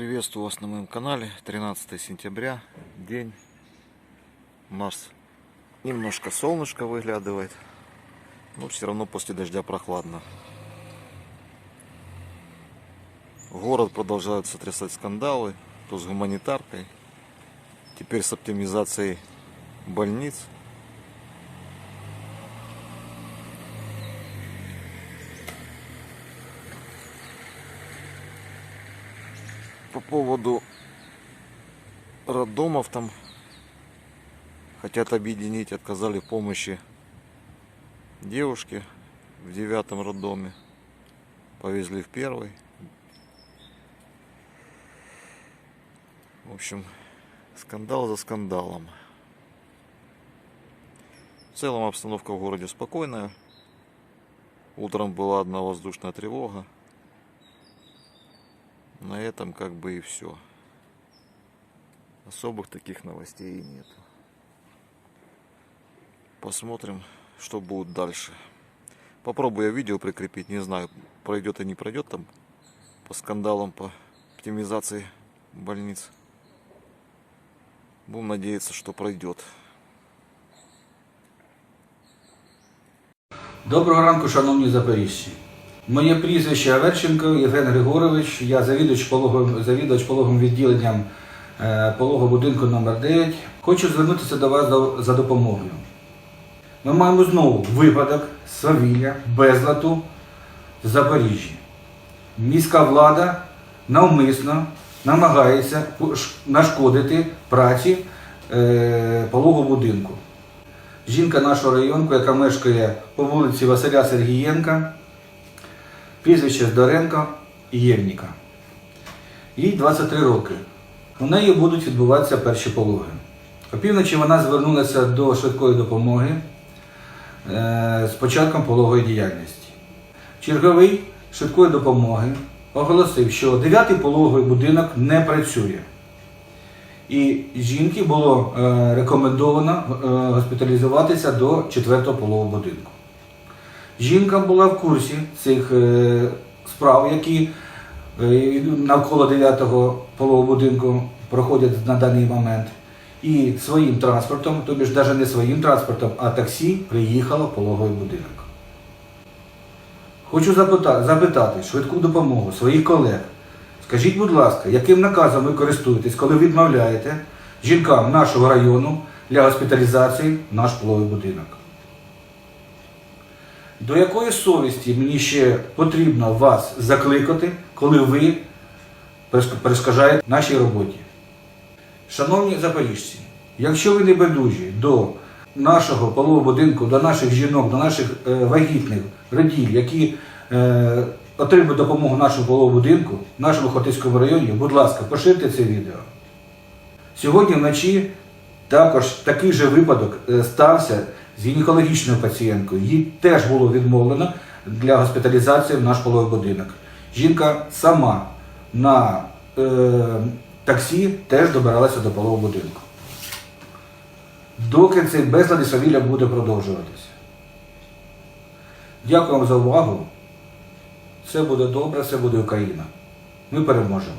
Приветствую вас на моем канале. 13 сентября, день. Нас немножко солнышко выглядывает, но все равно после дождя прохладно. Город продолжают сотрясать скандалы, то с гуманитаркой, теперь с оптимизацией больниц. По поводу роддомов там хотят объединить, отказали в помощи девушке в девятом роддоме. Повезли в первый. В общем, скандал за скандалом. В целом обстановка в городе спокойная. Утром была одна воздушная тревога На этом как бы и все. Особых таких новостей и нет. Посмотрим, что будет дальше. Попробую я видео прикрепить, не знаю, пройдет и не пройдет там по скандалам, по оптимизации больниц. Будем надеяться, что пройдет. Доброго ранку, шановні запоріжці. Моє прізвище Аверченко Євген Григорович, я завідувач пологовим, завідувач пологовим відділенням е, пологового будинку номер 9 Хочу звернутися до вас за допомогою. Ми маємо знову випадок свавілля, безлату в Запоріжжі. Міська влада навмисно намагається нашкодити праці е, пологового будинку. Жінка нашого районку, яка мешкає по вулиці Василя Сергієнка, прізвище Здоренко Євніка. Їй 23 роки. У неї будуть відбуватися перші пологи. Опівночі вона звернулася до швидкої допомоги е, з початком пологової діяльності. Черговий швидкої допомоги оголосив, що 9-й пологовий будинок не працює. І жінки було е, рекомендовано е, госпіталізуватися до 4-го пологового будинку. Жінка була в курсі цих е, справ, які е, навколо 9-го пологового будинку проходять на даний момент. І своїм транспортом, тобі ж навіть не своїм транспортом, а таксі приїхала в пологовий будинок. Хочу запитати, швидку допомогу своїх колег. Скажіть, будь ласка, яким наказом ви користуєтесь, коли відмовляєте жінкам нашого району для госпіталізації наш пологовий будинок? До якої совісті мені ще потрібно вас закликати, коли ви перешкоджаєте нашій роботі? Шановні запоріжці, якщо ви не байдужі до нашого пологового будинку, до наших жінок, до наших е, вагітних родів, які е, отримують допомогу нашому пологовому будинку, нашому Хотицькому районі, будь ласка, поширте це відео. Сьогодні вночі також такий же випадок е, стався з гінекологічною пацієнткою. Їй теж було відмовлено для госпіталізації в наш пологовий будинок. Жінка сама на е, таксі теж добиралася до пологового будинку. Доки цей безлад і свавілля буде продовжуватися. Дякую вам за увагу. Все буде добре, все буде Україна. Ми переможемо.